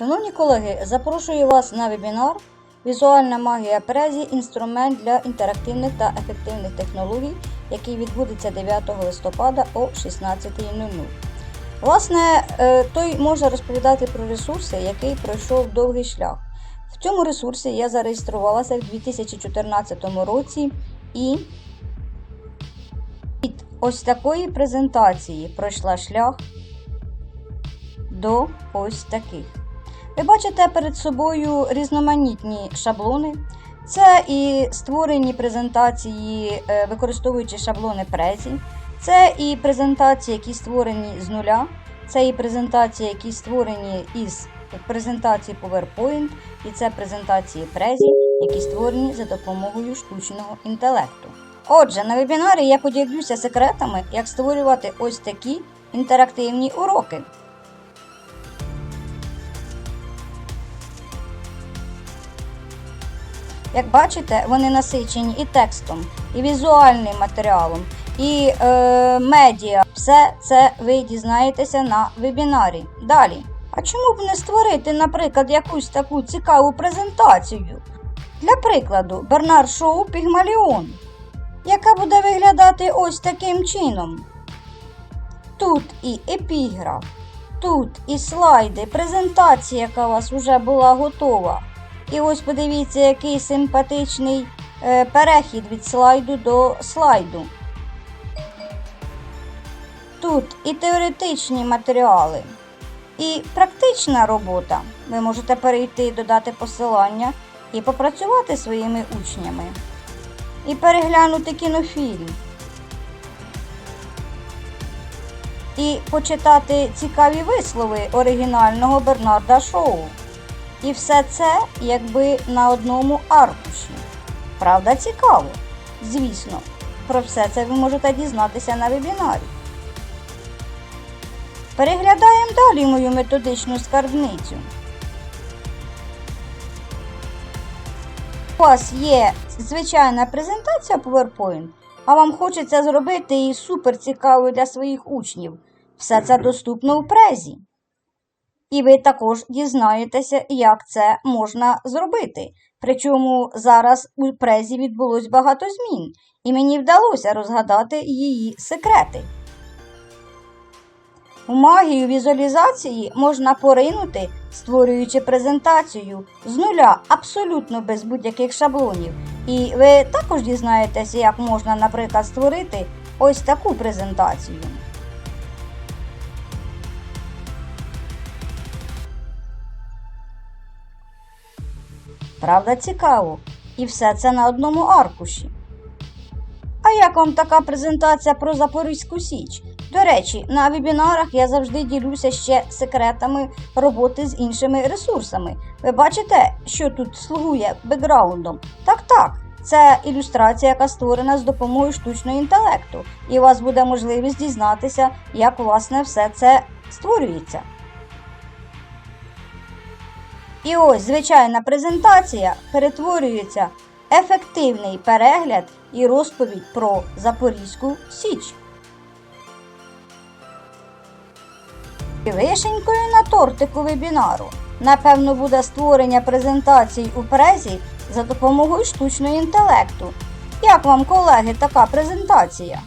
Шановні колеги, запрошую вас на вебінар Візуальна магія Презі інструмент для інтерактивних та ефективних технологій, який відбудеться 9 листопада о 16.00. Власне, е, той може розповідати про ресурси, який пройшов довгий шлях. В цьому ресурсі я зареєструвалася в 2014 році і від ось такої презентації пройшла шлях до ось таких. Ви бачите перед собою різноманітні шаблони. Це і створені презентації, е, використовуючи шаблони Презі. Це і презентації, які створені з нуля. Це і презентації, які створені із презентації PowerPoint, і це презентації Презі, які створені за допомогою штучного інтелекту. Отже, на вебінарі я поділюся секретами, як створювати ось такі інтерактивні уроки. Як бачите, вони насичені і текстом, і візуальним матеріалом, і е, медіа. Все це ви дізнаєтеся на вебінарі. Далі. А чому б не створити, наприклад, якусь таку цікаву презентацію? Для прикладу, Бернар Шоу Пігмаліон, яка буде виглядати ось таким чином. Тут і епіграф, тут і слайди, презентація, яка у вас вже була готова. І ось подивіться, який симпатичний е, перехід від слайду до слайду. Тут і теоретичні матеріали, і практична робота. Ви можете перейти, додати посилання і попрацювати своїми учнями. І переглянути кінофільм. І почитати цікаві вислови оригінального Бернарда Шоу. І все це якби на одному аркуші. Правда, цікаво? Звісно, про все це ви можете дізнатися на вебінарі. Переглядаємо далі мою методичну скарбницю. У вас є звичайна презентація PowerPoint, а вам хочеться зробити її супер цікавою для своїх учнів. Все це доступно у презі. І ви також дізнаєтеся, як це можна зробити. Причому зараз у презі відбулось багато змін, і мені вдалося розгадати її секрети. У магію візуалізації можна поринути, створюючи презентацію з нуля абсолютно без будь-яких шаблонів. І ви також дізнаєтеся, як можна, наприклад, створити ось таку презентацію. Правда, цікаво. І все це на одному аркуші. А як вам така презентація про Запорізьку Січ? До речі, на вебінарах я завжди ділюся ще секретами роботи з іншими ресурсами. Ви бачите, що тут слугує бекграундом? Так, так. Це ілюстрація, яка створена з допомогою штучного інтелекту, і у вас буде можливість дізнатися, як власне все це створюється. І ось звичайна презентація перетворюється ефективний перегляд і розповідь про Запорізьку Січ. І Вишенькою на тортику вебінару, напевно, буде створення презентацій у презі за допомогою штучного інтелекту. Як вам, колеги, така презентація?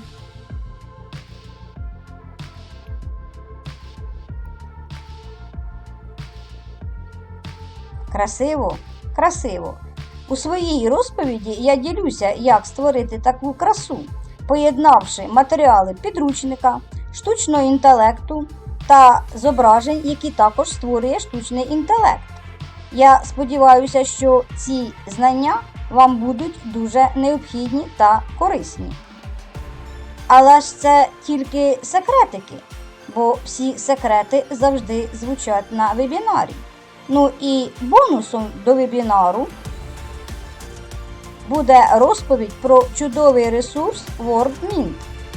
Красиво, красиво. У своїй розповіді я ділюся, як створити таку красу, поєднавши матеріали підручника, штучного інтелекту та зображень, які також створює штучний інтелект. Я сподіваюся, що ці знання вам будуть дуже необхідні та корисні. Але ж це тільки секретики, бо всі секрети завжди звучать на вебінарі. Ну і бонусом до вебінару буде розповідь про чудовий ресурс WordMint,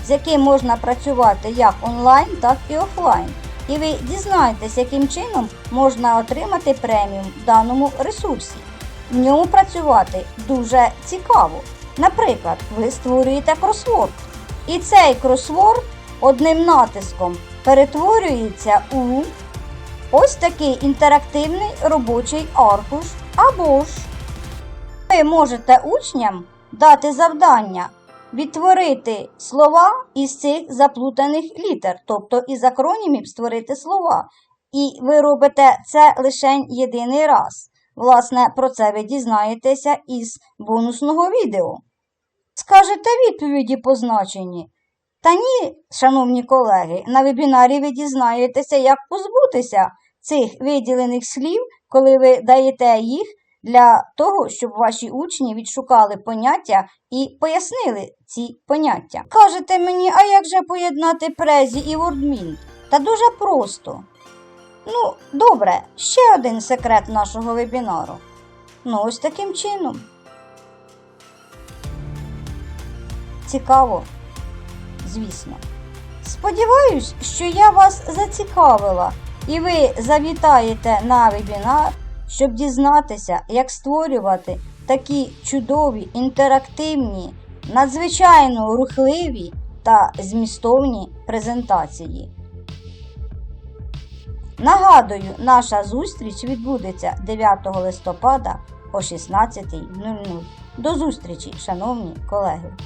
з яким можна працювати як онлайн, так і офлайн. І ви дізнаєтесь, яким чином можна отримати преміум в даному ресурсі. В ньому працювати дуже цікаво. Наприклад, ви створюєте кросворд. І цей кросворд одним натиском перетворюється у ось такий інтерактивний робочий аркуш або ж ви можете учням дати завдання відтворити слова із цих заплутаних літер, тобто із акронімів створити слова. І ви робите це лише єдиний раз. Власне, про це ви дізнаєтеся із бонусного відео. Скажете відповіді позначені. Та ні, шановні колеги, на вебінарі ви дізнаєтеся, як позбутися цих виділених слів, коли ви даєте їх для того, щоб ваші учні відшукали поняття і пояснили ці поняття. Кажете мені, а як же поєднати презі і вордмін? Та дуже просто. Ну, добре, ще один секрет нашого вебінару. Ну, ось таким чином. Цікаво, звісно. Сподіваюсь, що я вас зацікавила і ви завітаєте на вебінар, щоб дізнатися, як створювати такі чудові, інтерактивні, надзвичайно рухливі та змістовні презентації. Нагадую, наша зустріч відбудеться 9 листопада о 16.00. До зустрічі, шановні колеги!